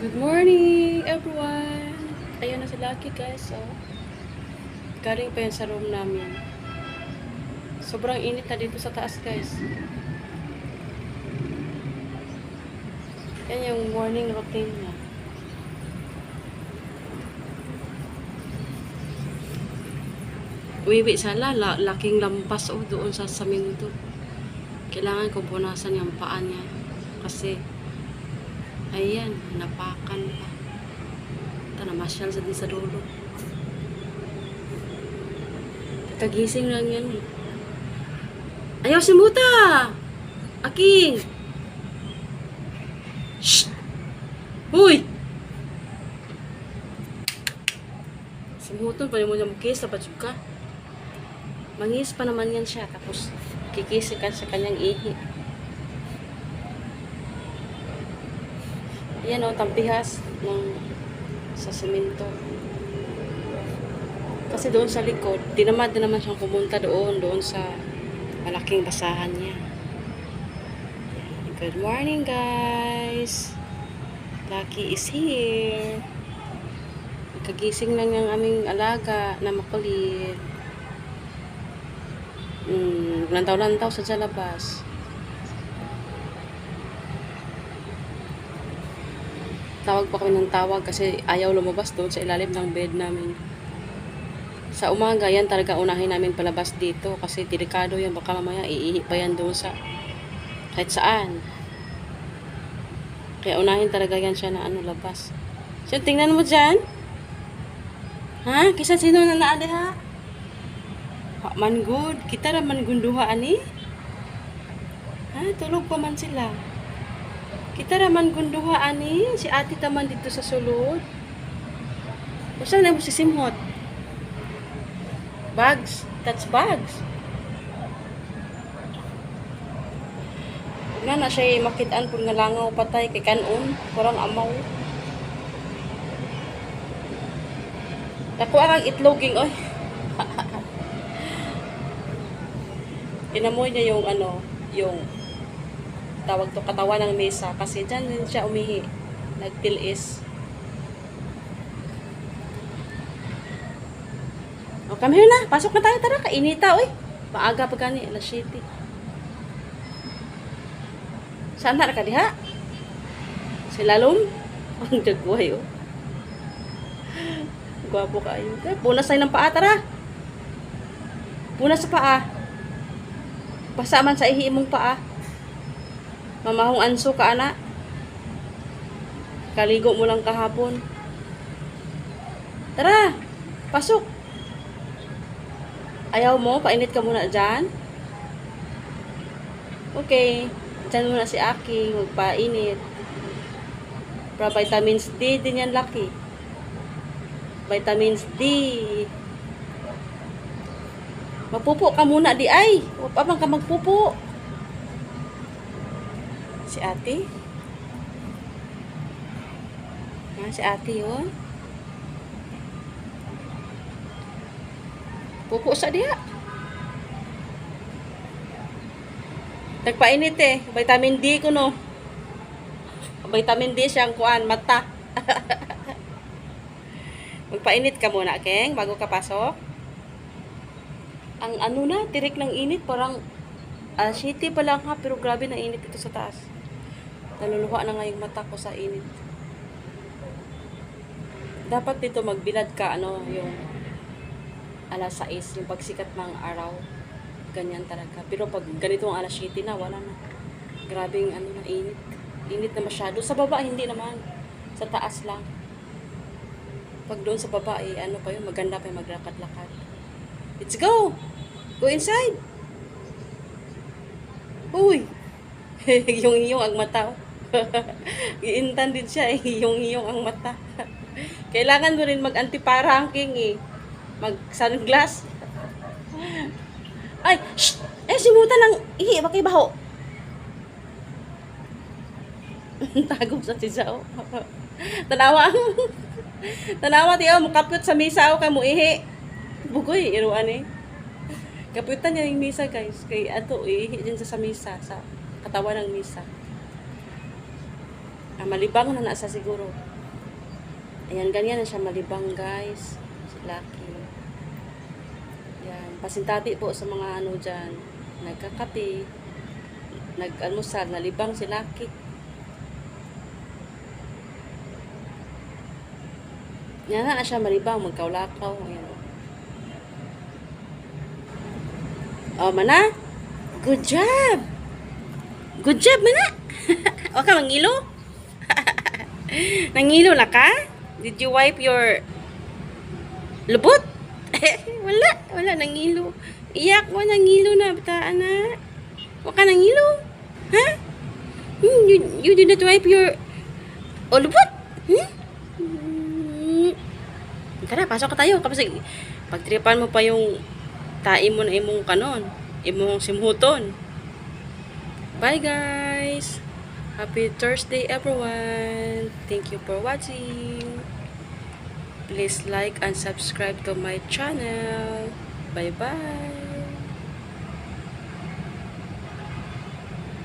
Good morning, everyone! Ayan na si Lucky, guys. Oh. Galing pa yan sa room namin. Sobrang init na dito sa taas, guys. Yan yung morning routine niya. Wiwi sala, la, laking lampas oh, doon sa saminto. Kailangan ko punasan yung paa niya. Kasi, ayan, napakan pa. Ito, namasyal sa din sa dulo. Kagising lang yan eh. Ayaw si Muta! Aking! Shh! Huy! Si Muton, pa mo niya mukis, dapat ka. Mangis pa naman yan siya, tapos kikisi ka sa kanyang ihi. Yan o, tampihas ng sa semento. Kasi doon sa likod, dinamad din naman siyang pumunta doon, doon sa malaking basahan niya. Good morning, guys! Lucky is here. Kagising lang ng aming alaga na makulit. Hmm, lantaw-lantaw sa labas. Tawag pa kami ng tawag kasi ayaw lumabas doon sa ilalim ng bed namin. Sa umaga, yan talaga unahin namin palabas dito kasi delikado yan. Baka mamaya iihi pa yan doon sa kahit saan. Kaya unahin talaga yan siya na ano labas. So, tingnan mo dyan. Ha? Kisa sino na naali ha? Ha, man good. Kita ra man gunduha ani. Ha? Tulog pa man sila. Kita ra man gunduha ani. Si ate taman dito sa sulod. Usa na mo si Simhot? Bags. That's bags. Nga na siya makitaan kung nga langaw patay kay kanon. Kurang amaw. Ako ang itloging, oy. Inamoy niya yung ano, yung tawag to katawan ng mesa kasi dyan din siya umihi. Nagtilis. O, come here na. Pasok na tayo. Tara, kainita, oy. Maaga pa gani, alas 7. Saan na ka diha? Si Lalom? Ang jagway, oh. Gwapo kayo. Punas tayo ng paa, tara. Punas sa paa. Basa man sa ihi mong paa. Mamahong anso ka, ana. Kaligo mo lang kahapon. Tara, pasok. Ayaw mo? Painit ka muna dyan? Okay. Dyan muna si Aki. Magpainit. Para vitamins D din yan, Lucky vitamins D. Magpupo ka muna di ay. Huwag pa ka magpupo. Si ate. Ha, si ate yun. Pupo sa diha. Nagpainit eh. Vitamin D ko no. Vitamin D siyang kuan mata. Magpainit ka muna, Keng, bago ka pasok. Ang ano na, tirik ng init, parang uh, shitty pa lang ha, pero grabe na init ito sa taas. Naluluha na nga yung mata ko sa init. Dapat dito magbilad ka, ano, yung alas 6, yung pagsikat ng araw. Ganyan talaga. Pero pag ganito ang alas 7 na, wala na. Grabing ano na, init. Init na masyado. Sa baba, hindi naman. Sa taas lang. Pag doon sa baba, eh, ano pa yun, maganda pa yung maglakad-lakad. Let's go! Go inside! Uy! yung iyong ang mata. Iintan din siya eh, yung iyong ang mata. Kailangan mo rin mag-anti-paranking eh. Mag-sunglass. Ay! Shh! Eh, simuta ng ihi, bakay baho. Tago sa tisaw. Tanawa. Tanawa tiyo, mukapyot sa misa ako kay mo ihi. Bugoy, iruan eh. Kapyutan niya yung misa guys. Kay ato, ihi din sa misa, sa katawan ng misa. Ah, malibang na nasa siguro. Ayan, ganyan na siya malibang, guys. Si Lucky. Yan. Pasintati po sa mga ano dyan. Nagkakape. Nag-almusal. Nalibang si Lucky. Yan na na siya malibang. Magkaulakaw. Ayan. Oh, mana? Good job! Good job, mana! o ka, mangilo? Nangilo na ka? Did you wipe your lubot? wala, wala, nangilo. Iyak mo, nangilo na, bataan na. O ka nangilo? Ha? Hmm, you, you did not wipe your o lubot? Hmm? Hmm. Tara, pasok ka tayo. Kapag pagtripan mo pa yung tae mo na imong kanon, imong simuton. Bye guys! Happy Thursday everyone! Thank you for watching! Please like and subscribe to my channel. Bye bye!